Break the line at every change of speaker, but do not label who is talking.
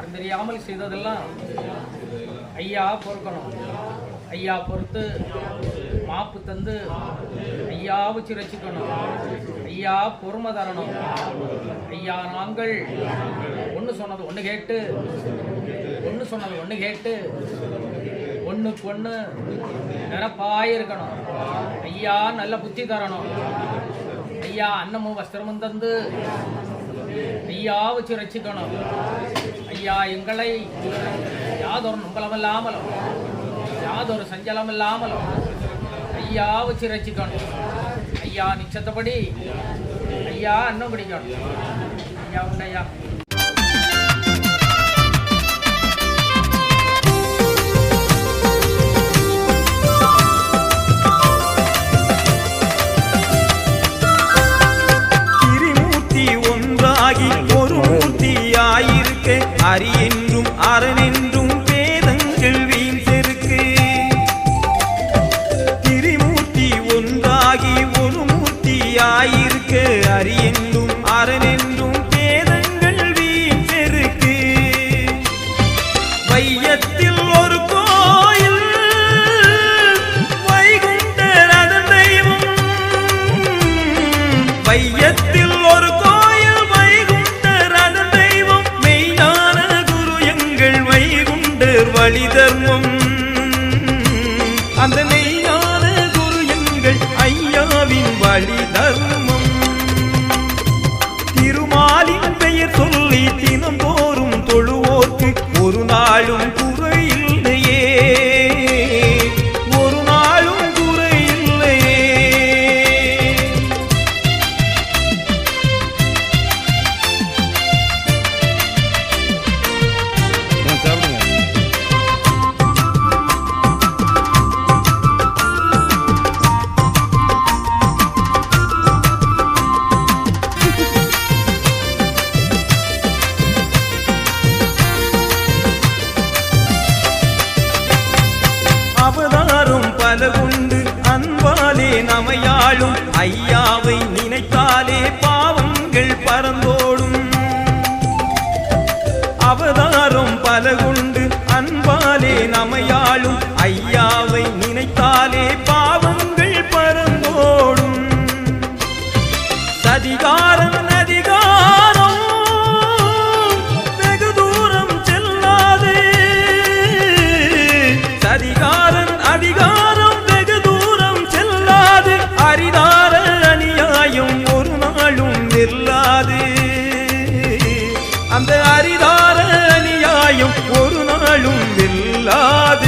அறிந்தறியாமல் செய்ததெல்லாம் ஐயா பொறுக்கணும். ஐயா பொறுத்து மாப்பு தந்து ஐயா வச்சு ரசிக்கணும். ஐயா பொறுமை தரணும். ஐயா நாங்கள் ஒன்று சொன்னது ஒன்று கேட்டு ஒன்று சொன்னது ஒன்று கேட்டு ஒன்றுக்கு ஒன்று நிரப்பாய் இருக்கணும். ஐயா நல்ல புத்தி தரணும். ஐயா அன்னமும் வஸ்திரமும் தந்து ஐயா வச்சு ரசிக்கணும். ஐயா எங்களை. யாதொரு நம்பலமில்லாமலும் யாதொரு சஞ்சலமில்லாமலும் ஐயா வச்சு ரசிக்கணும். ஐயா நிச்சத்தபடி ஐயா அன்னம் பிடிக்கணும் ஐயா உண்டையா
Maria. பெயர் சொல்லி தினம் தோறும் தொழுவோர்க்கு ஒரு நாளும் பல உண்டு அன்பாலே நமையாளும் ஐயாவை நினைத்தாலே பாவங்கள் பறந்தோடும். அவதாரம் பல உண்டு அன்பாலே நமையாளும் ஐயா நாளும் அந்த அரிதார அநியாயம் ஒரு நாளும் வெல்லாது